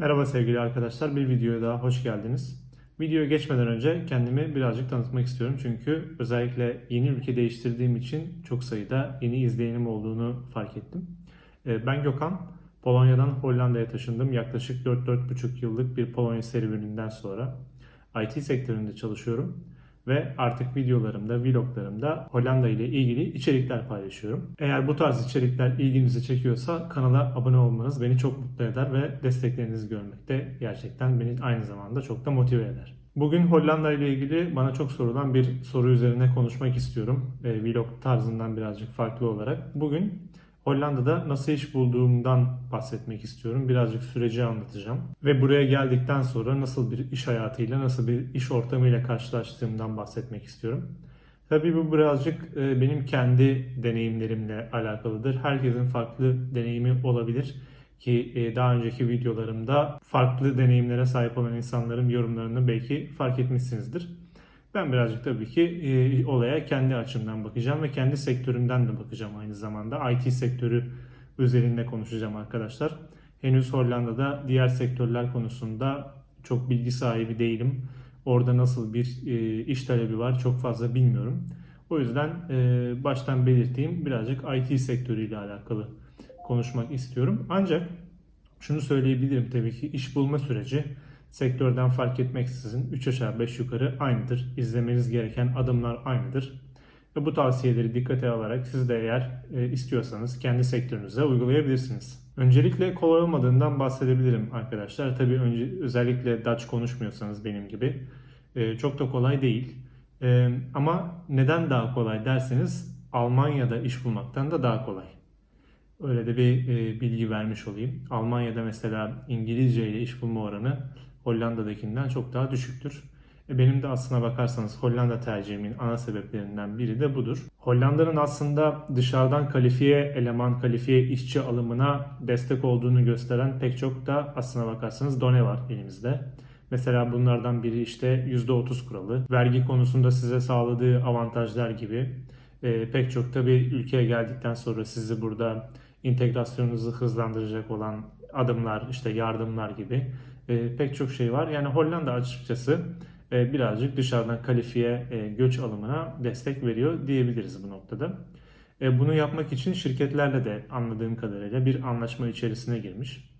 Merhaba sevgili arkadaşlar, bir videoya daha hoş geldiniz. Videoya geçmeden önce kendimi birazcık tanıtmak istiyorum çünkü özellikle yeni ülke değiştirdiğim için çok sayıda yeni izleyenim olduğunu fark ettim. Ee, Ben Gökhan, Polonya'dan Hollanda'ya taşındım. Yaklaşık 4-4,5 yıllık bir Polonya serüveninden sonra IT sektöründe çalışıyorum ve artık videolarımda, vloglarımda Hollanda ile ilgili içerikler paylaşıyorum. Eğer bu tarz içerikler ilginizi çekiyorsa kanala abone olmanız beni çok mutlu eder ve desteklerinizi görmek de gerçekten beni aynı zamanda çok da motive eder. Bugün Hollanda ile ilgili bana çok sorulan bir soru üzerine konuşmak istiyorum. E, vlog tarzından birazcık farklı olarak. Bugün Hollanda'da nasıl iş bulduğumdan bahsetmek istiyorum. Birazcık süreci anlatacağım. Ve buraya geldikten sonra nasıl bir iş hayatıyla, nasıl bir iş ortamıyla karşılaştığımdan bahsetmek istiyorum. Tabii bu birazcık e, benim kendi deneyimlerimle alakalıdır. Herkesin farklı deneyimi olabilir ki e, daha önceki videolarımda farklı deneyimlere sahip olan insanların yorumlarını belki fark etmişsinizdir. Ben birazcık tabii ki e, olaya kendi açımdan bakacağım ve kendi sektörümden de bakacağım aynı zamanda. IT sektörü özelinde konuşacağım arkadaşlar. Henüz Hollanda'da diğer sektörler konusunda çok bilgi sahibi değilim. Orada nasıl bir e, iş talebi var çok fazla bilmiyorum. O yüzden e, baştan belirteyim birazcık IT sektörüyle alakalı konuşmak istiyorum. Ancak şunu söyleyebilirim tabii ki iş bulma süreci sektörden fark etmeksizin 3 aşağı 5 yukarı aynıdır. İzlemeniz gereken adımlar aynıdır. Ve bu tavsiyeleri dikkate alarak siz de eğer e, istiyorsanız kendi sektörünüze uygulayabilirsiniz. Öncelikle kolay olmadığından bahsedebilirim arkadaşlar. Tabii önce özellikle Dutch konuşmuyorsanız benim gibi e, çok da kolay değil. E, ama neden daha kolay derseniz Almanya'da iş bulmaktan da daha kolay. Öyle de bir bilgi vermiş olayım. Almanya'da mesela İngilizce ile iş bulma oranı Hollanda'dakinden çok daha düşüktür. E, benim de aslına bakarsanız Hollanda tercihimin ana sebeplerinden biri de budur. Hollanda'nın aslında dışarıdan kalifiye eleman, kalifiye işçi alımına destek olduğunu gösteren pek çok da aslına bakarsanız done var elimizde. Mesela bunlardan biri işte %30 kuralı, vergi konusunda size sağladığı avantajlar gibi e, pek çok tabii ülkeye geldikten sonra sizi burada integrasyonunuzu hızlandıracak olan adımlar, işte yardımlar gibi e, pek çok şey var. Yani Hollanda açıkçası e, birazcık dışarıdan kalifiye e, göç alımına destek veriyor diyebiliriz bu noktada. E, bunu yapmak için şirketlerle de anladığım kadarıyla bir anlaşma içerisine girmiş.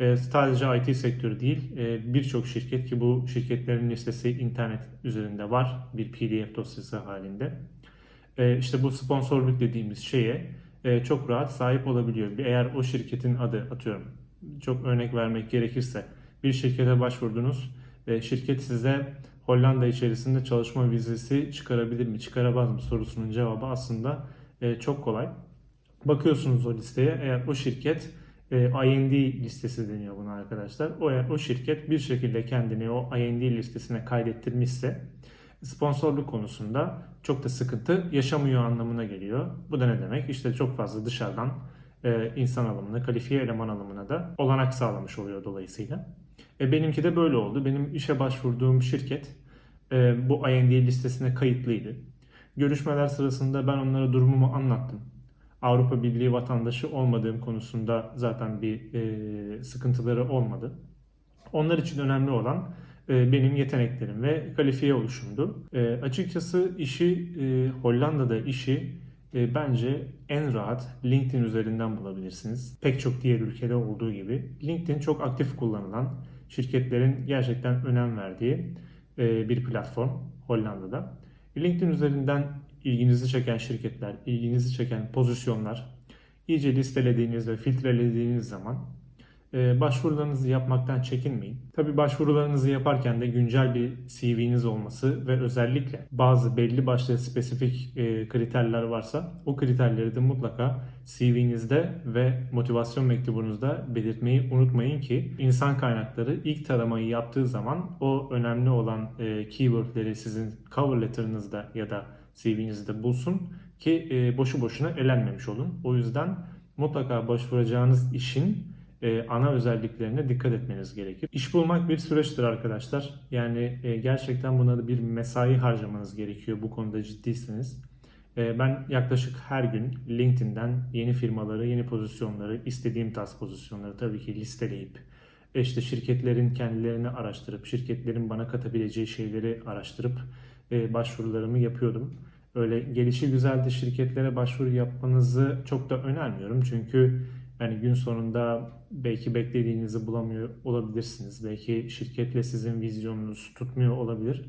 E, sadece IT sektörü değil e, birçok şirket ki bu şirketlerin listesi internet üzerinde var bir PDF dosyası halinde. E, işte bu sponsorluk dediğimiz şeye e, çok rahat sahip olabiliyor. Eğer o şirketin adı atıyorum çok örnek vermek gerekirse bir şirkete başvurdunuz ve şirket size Hollanda içerisinde çalışma vizesi çıkarabilir mi, çıkaramaz mı sorusunun cevabı aslında e, çok kolay. Bakıyorsunuz o listeye eğer o şirket e, IND listesi deniyor buna arkadaşlar. O, o şirket bir şekilde kendini o IND listesine kaydettirmişse sponsorluk konusunda çok da sıkıntı yaşamıyor anlamına geliyor. Bu da ne demek? İşte çok fazla dışarıdan e, insan alımına, kalifiye eleman alımına da olanak sağlamış oluyor dolayısıyla. E, benimki de böyle oldu. Benim işe başvurduğum şirket e, bu IND listesine kayıtlıydı. Görüşmeler sırasında ben onlara durumumu anlattım. Avrupa Birliği vatandaşı olmadığım konusunda zaten bir e, sıkıntıları olmadı. Onlar için önemli olan e, benim yeteneklerim ve kalifiye oluşumdu. E, açıkçası işi e, Hollanda'da işi e, bence en rahat LinkedIn üzerinden bulabilirsiniz. Pek çok diğer ülkede olduğu gibi. LinkedIn çok aktif kullanılan, şirketlerin gerçekten önem verdiği e, bir platform Hollanda'da. LinkedIn üzerinden ilginizi çeken şirketler, ilginizi çeken pozisyonlar iyice listelediğiniz ve filtrelediğiniz zaman başvurularınızı yapmaktan çekinmeyin. Tabi başvurularınızı yaparken de güncel bir CV'niz olması ve özellikle bazı belli başlı spesifik e, kriterler varsa o kriterleri de mutlaka CV'nizde ve motivasyon mektubunuzda belirtmeyi unutmayın ki insan kaynakları ilk taramayı yaptığı zaman o önemli olan e, keywordleri sizin cover letter'ınızda ya da CV'nizde bulsun ki boşu boşuna elenmemiş olun. O yüzden mutlaka başvuracağınız işin e, ana özelliklerine dikkat etmeniz gerekir. İş bulmak bir süreçtir arkadaşlar. Yani e, gerçekten buna da bir mesai harcamanız gerekiyor bu konuda ciddiyseniz. E, ben yaklaşık her gün LinkedIn'den yeni firmaları, yeni pozisyonları, istediğim tarz pozisyonları tabii ki listeleyip E işte şirketlerin kendilerini araştırıp, şirketlerin bana katabileceği şeyleri araştırıp e, başvurularımı yapıyordum. Öyle gelişi güzeldi şirketlere başvuru yapmanızı çok da önermiyorum. Çünkü yani gün sonunda belki beklediğinizi bulamıyor olabilirsiniz. Belki şirketle sizin vizyonunuz tutmuyor olabilir.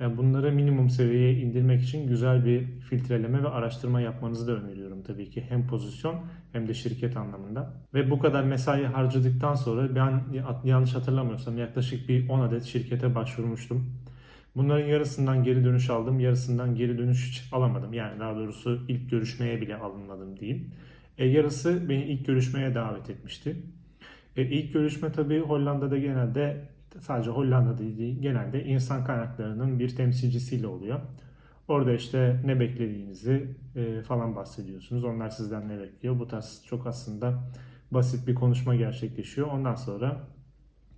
Yani bunları minimum seviyeye indirmek için güzel bir filtreleme ve araştırma yapmanızı da öneriyorum tabii ki. Hem pozisyon hem de şirket anlamında. Ve bu kadar mesai harcadıktan sonra ben yanlış hatırlamıyorsam yaklaşık bir 10 adet şirkete başvurmuştum. Bunların yarısından geri dönüş aldım, yarısından geri dönüş hiç alamadım. Yani daha doğrusu ilk görüşmeye bile alınmadım diyeyim. E, yarısı beni ilk görüşmeye davet etmişti. E, ilk görüşme tabii Hollanda'da genelde sadece Hollanda'da değil genelde insan kaynaklarının bir temsilcisiyle oluyor. Orada işte ne beklediğinizi e, falan bahsediyorsunuz. Onlar sizden ne bekliyor? Bu tarz çok aslında basit bir konuşma gerçekleşiyor. Ondan sonra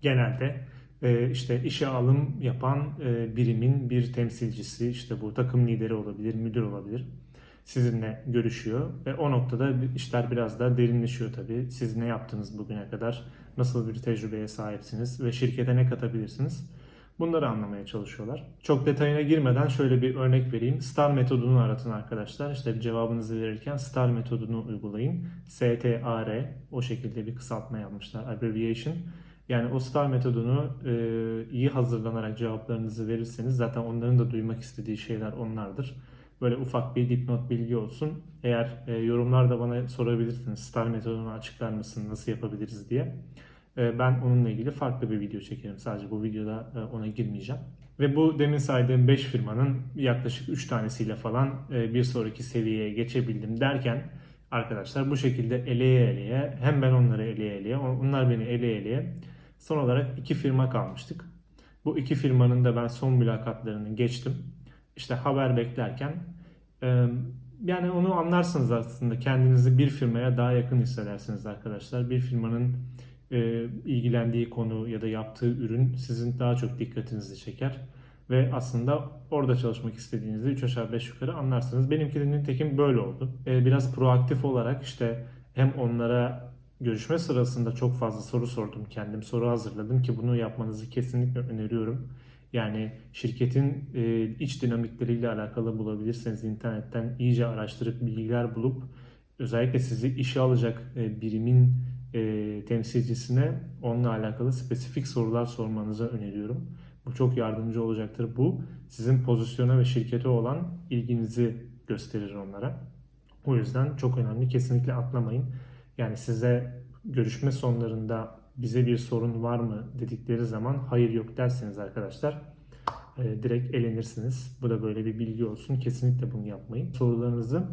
genelde e, işte işe alım yapan e, birimin bir temsilcisi, işte bu takım lideri olabilir, müdür olabilir sizinle görüşüyor ve o noktada işler biraz daha derinleşiyor tabii. Siz ne yaptınız bugüne kadar? Nasıl bir tecrübeye sahipsiniz ve şirkete ne katabilirsiniz? Bunları anlamaya çalışıyorlar. Çok detayına girmeden şöyle bir örnek vereyim. STAR metodunu aratın arkadaşlar. İşte cevabınızı verirken STAR metodunu uygulayın. S-T-A-R o şekilde bir kısaltma yapmışlar. Abbreviation. Yani o STAR metodunu e, iyi hazırlanarak cevaplarınızı verirseniz zaten onların da duymak istediği şeyler onlardır. Böyle ufak bir dipnot bilgi olsun. Eğer e, yorumlarda bana sorabilirsiniz. STAR metodunu açıklar mısın? Nasıl yapabiliriz diye. E, ben onunla ilgili farklı bir video çekerim. Sadece bu videoda e, ona girmeyeceğim. Ve bu demin saydığım 5 firmanın yaklaşık 3 tanesiyle falan e, bir sonraki seviyeye geçebildim derken arkadaşlar bu şekilde eleye eleye hem ben onları eleye eleye onlar beni eleye eleye son olarak iki firma kalmıştık. Bu iki firmanın da ben son mülakatlarını geçtim işte haber beklerken yani onu anlarsınız aslında kendinizi bir firmaya daha yakın hissedersiniz arkadaşlar. Bir firmanın ilgilendiği konu ya da yaptığı ürün sizin daha çok dikkatinizi çeker ve aslında orada çalışmak istediğinizde 3 aşağı 5 yukarı anlarsınız. Benimki de nitekim böyle oldu. Biraz proaktif olarak işte hem onlara görüşme sırasında çok fazla soru sordum. Kendim soru hazırladım ki bunu yapmanızı kesinlikle öneriyorum. Yani şirketin e, iç dinamikleriyle alakalı bulabilirseniz internetten iyice araştırıp bilgiler bulup özellikle sizi işe alacak e, birimin e, temsilcisine onunla alakalı spesifik sorular sormanızı öneriyorum. Bu çok yardımcı olacaktır. Bu sizin pozisyona ve şirkete olan ilginizi gösterir onlara. O yüzden çok önemli. Kesinlikle atlamayın. Yani size görüşme sonlarında bize bir sorun var mı dedikleri zaman hayır yok derseniz arkadaşlar e, direkt elenirsiniz. Bu da böyle bir bilgi olsun. Kesinlikle bunu yapmayın. Sorularınızı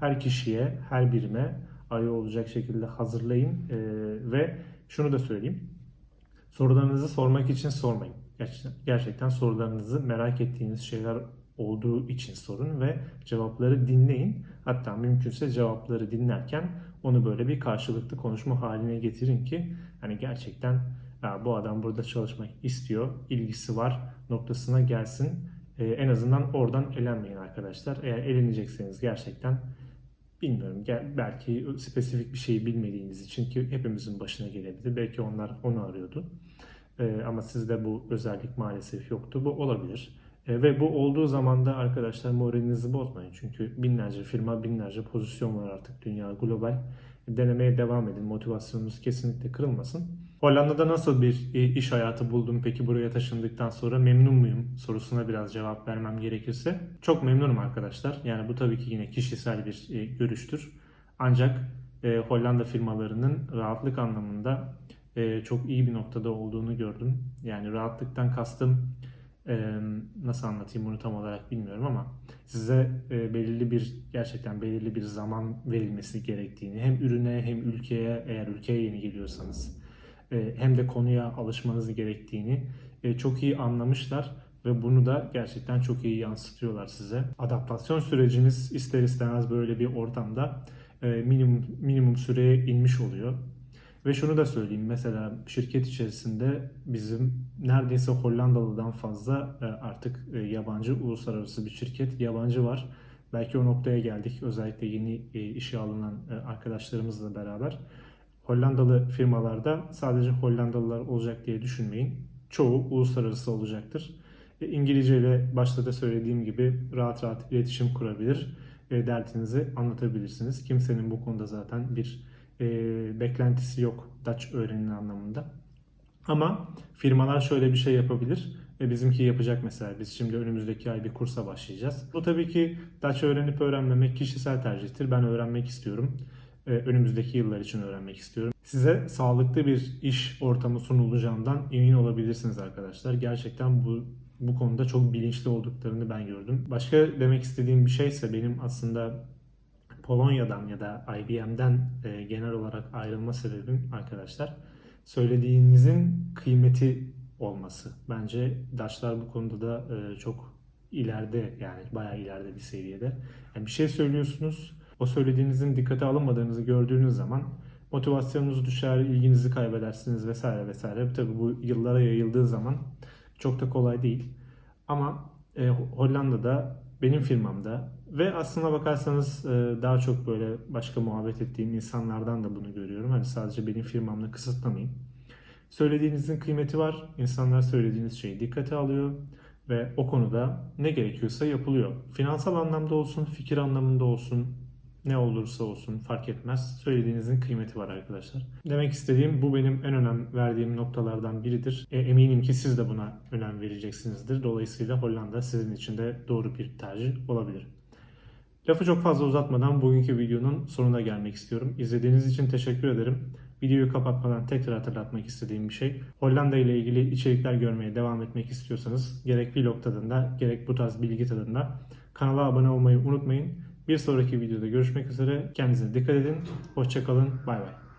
her kişiye, her birime ayrı olacak şekilde hazırlayın e, ve şunu da söyleyeyim. Sorularınızı sormak için sormayın. Gerçekten, gerçekten sorularınızı merak ettiğiniz şeyler olduğu için sorun ve cevapları dinleyin. Hatta mümkünse cevapları dinlerken onu böyle bir karşılıklı konuşma haline getirin ki hani gerçekten bu adam burada çalışmak istiyor, ilgisi var noktasına gelsin. Ee, en azından oradan elenmeyin arkadaşlar. Eğer elenecekseniz gerçekten bilmiyorum belki spesifik bir şeyi bilmediğiniz için ki hepimizin başına gelebilir. Belki onlar onu arıyordu. Ee, ama sizde bu özellik maalesef yoktu. Bu olabilir. E, ve bu olduğu zaman da arkadaşlar moralinizi bozmayın. Çünkü binlerce firma, binlerce pozisyon var artık dünya global. Denemeye devam edin. Motivasyonunuz kesinlikle kırılmasın. Hollanda'da nasıl bir e, iş hayatı buldum peki buraya taşındıktan sonra memnun muyum sorusuna biraz cevap vermem gerekirse. Çok memnunum arkadaşlar. Yani bu tabii ki yine kişisel bir e, görüştür. Ancak Hollanda firmalarının rahatlık anlamında çok iyi bir noktada olduğunu gördüm. Yani rahatlıktan kastım nasıl anlatayım bunu tam olarak bilmiyorum ama size belirli bir gerçekten belirli bir zaman verilmesi gerektiğini hem ürüne hem ülkeye eğer ülkeye yeni geliyorsanız hem de konuya alışmanız gerektiğini çok iyi anlamışlar ve bunu da gerçekten çok iyi yansıtıyorlar size. Adaptasyon süreciniz ister istemez böyle bir ortamda minimum minimum süreye inmiş oluyor. Ve şunu da söyleyeyim mesela şirket içerisinde bizim neredeyse Hollandalı'dan fazla e, artık e, yabancı uluslararası bir şirket yabancı var. Belki o noktaya geldik özellikle yeni e, işe alınan arkadaşlarımızla beraber. Hollandalı firmalarda sadece Hollandalılar olacak diye düşünmeyin. Çoğu uluslararası olacaktır. İngilizce ile başta da söylediğim gibi rahat rahat iletişim kurabilir, derdinizi anlatabilirsiniz. Kimsenin bu konuda zaten bir e, beklentisi yok Dutch öğrenin anlamında. Ama firmalar şöyle bir şey yapabilir. E, bizimki yapacak mesela. Biz şimdi önümüzdeki ay bir kursa başlayacağız. Bu tabii ki Dutch öğrenip öğrenmemek kişisel tercihtir. Ben öğrenmek istiyorum. E, önümüzdeki yıllar için öğrenmek istiyorum. Size sağlıklı bir iş ortamı sunulacağından emin olabilirsiniz arkadaşlar. Gerçekten bu bu konuda çok bilinçli olduklarını ben gördüm. Başka demek istediğim bir şeyse benim aslında Polonya'dan ya da IBM'den e, genel olarak ayrılma sebebim arkadaşlar söylediğinizin kıymeti olması. Bence Dutchlar bu konuda da e, çok ileride yani bayağı ileride bir seviyede. Yani bir şey söylüyorsunuz, o söylediğinizin dikkate alınmadığınızı gördüğünüz zaman motivasyonunuz düşer, ilginizi kaybedersiniz vesaire vesaire. Tabii bu yıllara yayıldığı zaman çok da kolay değil. Ama e, Hollanda'da benim firmamda ve aslına bakarsanız e, daha çok böyle başka muhabbet ettiğim insanlardan da bunu görüyorum. Hani sadece benim firmamla kısıtlamayın. Söylediğinizin kıymeti var. İnsanlar söylediğiniz şeyi dikkate alıyor ve o konuda ne gerekiyorsa yapılıyor. Finansal anlamda olsun, fikir anlamında olsun, ne olursa olsun fark etmez. Söylediğinizin kıymeti var arkadaşlar. Demek istediğim bu benim en önem verdiğim noktalardan biridir. E, eminim ki siz de buna önem vereceksinizdir. Dolayısıyla Hollanda sizin için de doğru bir tercih olabilir. Lafı çok fazla uzatmadan bugünkü videonun sonuna gelmek istiyorum. İzlediğiniz için teşekkür ederim. Videoyu kapatmadan tekrar hatırlatmak istediğim bir şey. Hollanda ile ilgili içerikler görmeye devam etmek istiyorsanız gerek vlog tadında gerek bu tarz bilgi tadında kanala abone olmayı unutmayın. Bir sonraki videoda görüşmek üzere. Kendinize dikkat edin. Hoşçakalın. Bay bay.